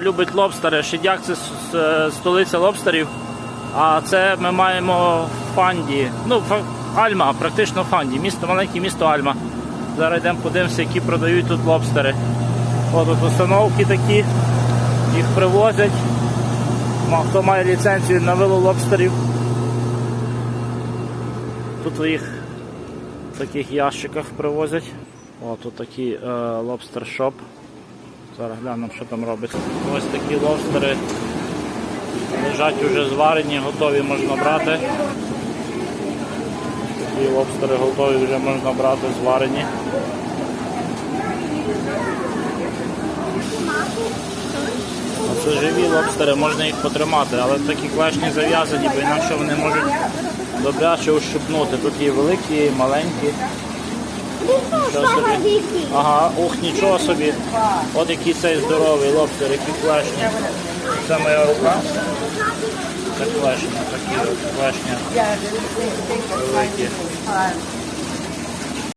Любить лобстери. Шидяк це столиця лобстерів. А це ми маємо Фанді. Ну, Альма, практично Фанді. Місто, маленьке місто Альма. Зараз йдемо подивимося, які продають тут лобстери. От тут установки такі, їх привозять. Хто має ліцензію на вилов лобстерів. Тут їх в таких ящиках привозять. О, тут такий е, лобстер шоп. Зараз глянемо, що там робиться. Ось такі лобстери лежать вже зварені, готові можна брати. Такі лобстери готові вже можна брати, зварені. Це живі лобстери, можна їх потримати, але такі клешні зав'язані, бо інакше вони можуть добряче ущипнути. Тут є великі, маленькі. Ага, ух, нічого собі. От який цей здоровий лобстер, який клешні. Це моя рука. Це клешня, такі клешня великі.